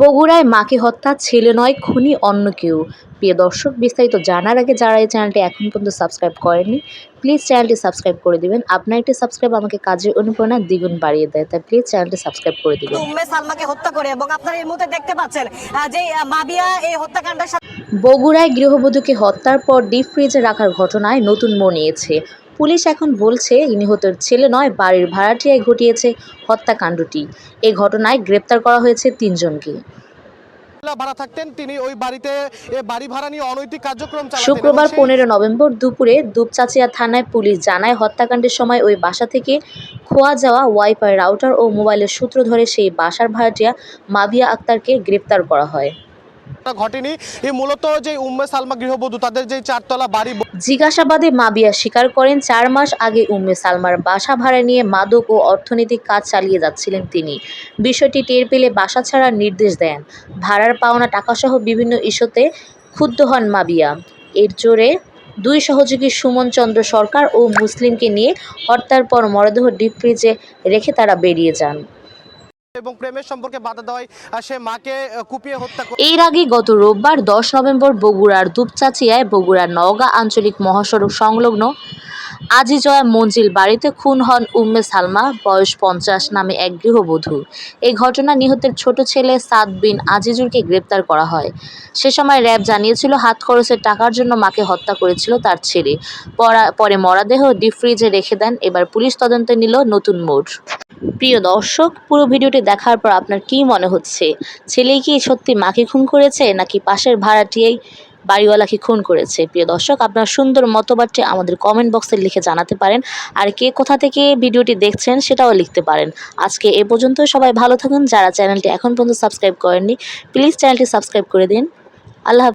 বগুড়ায় মাকে হত্যা ছেলে নয় খুনি অন্য কেউ। প্রিয় দর্শক বিস্তারিত জানার আগে যারা এই চ্যানেলটি এখন পর্যন্ত সাবস্ক্রাইব করেননি প্লিজ চ্যানেলটি সাবস্ক্রাইব করে দিবেন। আপনার একটি সাবস্ক্রাইব আমাকে কাজের অনুপ্রেরণা দ্বিগুণ বাড়িয়ে দেয় তাই প্লিজ চ্যানেলটি সাবস্ক্রাইব করে দিবেন। উম্মে সালমাকে হত্যা করে এবং আপনারা এই মুহূর্তে দেখতে পাচ্ছেন যে মাবিয়া এই হত্যাকাণ্ডের সাথে বগুড়ায় গৃহবধূকে হত্যার পর ডিপ ফ্রিজে রাখার ঘটনায় নতুন মোড় নিয়েছে। পুলিশ এখন বলছে নিহতের ছেলে নয় বাড়ির ভাড়াটিয়ায় ঘটিয়েছে হত্যাকাণ্ডটি। এই ঘটনায় গ্রেপ্তার করা হয়েছে তিনজনকে। ভাড়া থাকতেন তিনি ওই বাড়িতে বাড়ি ভাড়া নিয়ে অনৈতিক কার্যক্রম শুক্রবার পনেরো নভেম্বর দুপুরে দুপচাচিয়া থানায় পুলিশ জানায় হত্যাকাণ্ডের সময় ওই বাসা থেকে খোয়া যাওয়া ওয়াইফাই রাউটার ও মোবাইলের সূত্র ধরে সেই বাসার ভাড়াটিয়া মাবিয়া আক্তারকে গ্রেপ্তার করা হয়। ঘটনা ঘটেনি। এই মূলত যে উম্মে সালমা গৃহবধূ তাদের যে চারতলা বাড়ি জিজ্ঞাসাবাদে মাবিয়া স্বীকার করেন, চার মাস আগে উম্মে সালমার বাসা ভাড়া নিয়ে মাদক ও অর্থনৈতিক কাজ চালিয়ে যাচ্ছিলেন তিনি। বিষয়টি টের পেলে বাসা ছাড়ার নির্দেশ দেন। ভাড়ার পাওনা টাকাসহ বিভিন্ন ইস্যুতে ক্ষুব্ধ হন মাবিয়া। এর জোরে দুই সহযোগী সুমন চন্দ্র সরকার ও মুসলিমকে নিয়ে হত্যার পর মরদেহ ডিপ ফ্রিজে রেখে তারা বেরিয়ে যান। এবং প্রেমের সম্পর্কে বাধা দেয় সে মাকে কুপিয়ে হত্যা এর আগে গত রোববার দশ নভেম্বর বগুড়ার দুপচাচিয়ায় বগুড়ার নওগাঁ আঞ্চলিক মহাসড়ক সংলগ্ন আজিজয়া মঞ্জিল বাড়িতে খুন হন উম্মে সালমা, বয়স পঞ্চাশ নামে এক গৃহবধূ। এই ঘটনা নিহতের ছোট ছেলে সাদ বিন আজিজুরকে গ্রেপ্তার করা হয়। সে সময় র্যাব জানিয়েছিল, হাত খরচের টাকার জন্য মাকে হত্যা করেছিল তার ছেলে। পরা- মরাদেহ ডিপ ফ্রিজে রেখে দেন, এবার পুলিশ তদন্তে নিল নতুন মোড়। প্রিয় দর্শক, পুরো ভিডিওটি দেখার পর আপনার কি মনে হচ্ছে? ছেলে কি সত্যি মাকে খুন করেছে, নাকি পাশের ভাড়াটিয়েই বাড়িওয়ালাকে খুন করেছে। প্রিয় দর্শক, আপনার সুন্দর মতবাদটি আমাদের কমেন্ট বক্সে লিখে জানাতে পারেন। আর কে কোথা থেকে ভিডিওটি দেখছেন সেটাও লিখতে পারেন। আজকে এ পর্যন্ত সবাই ভালো থাকুন। যারা চ্যানেলটি এখন পর্যন্ত সাবস্ক্রাইব করেননি প্লিজ চ্যানেলটি সাবস্ক্রাইব করে দিন। আল্লাহ।